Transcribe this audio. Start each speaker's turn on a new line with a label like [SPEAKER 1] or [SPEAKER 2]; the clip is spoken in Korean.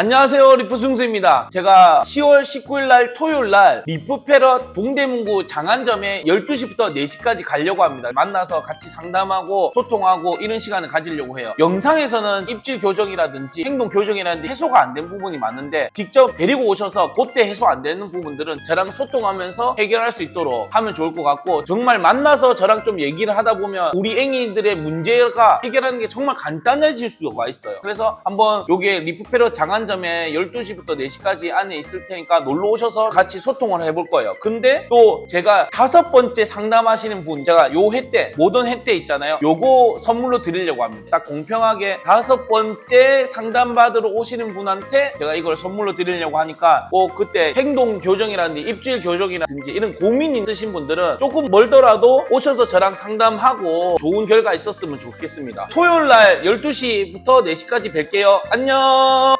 [SPEAKER 1] 안녕하세요 리프승수입니다. 제가 10월 19일 날 토요일 날 리프 패럿 동대문구 장안점에 12시부터 4시까지 가려고 합니다. 만나서 같이 상담하고 소통하고 이런 시간을 가지려고 해요. 영상에서는 입질 교정이라든지 행동 교정이라든지 해소가 안 된 부분이 많은데 직접 데리고 오셔서 그때 해소 안 되는 부분들은 저랑 소통하면서 해결할 수 있도록 하면 좋을 것 같고 정말 만나서 저랑 좀 얘기를 하다 보면 우리 앵이들의 문제가 해결하는 게 정말 간단해질 수가 있어요. 그래서 한번 요게 리프 패럿 장안 점에 12시부터 4시까지 안에 있을 테니까 놀러 오셔서 같이 소통을 해볼 거예요. 근데 또 제가 다섯 번째 상담하시는 분, 제가 요 회 때, 모던 회 때 있잖아요. 요거 선물로 드리려고 합니다. 딱 공평하게 다섯 번째 상담받으러 오시는 분한테 제가 이걸 선물로 드리려고 하니까 꼭 그때 행동 교정이라든지 입질 교정이라든지 이런 고민이 있으신 분들은 조금 멀더라도 오셔서 저랑 상담하고 좋은 결과 있었으면 좋겠습니다. 토요일 날 12시부터 4시까지 뵐게요. 안녕!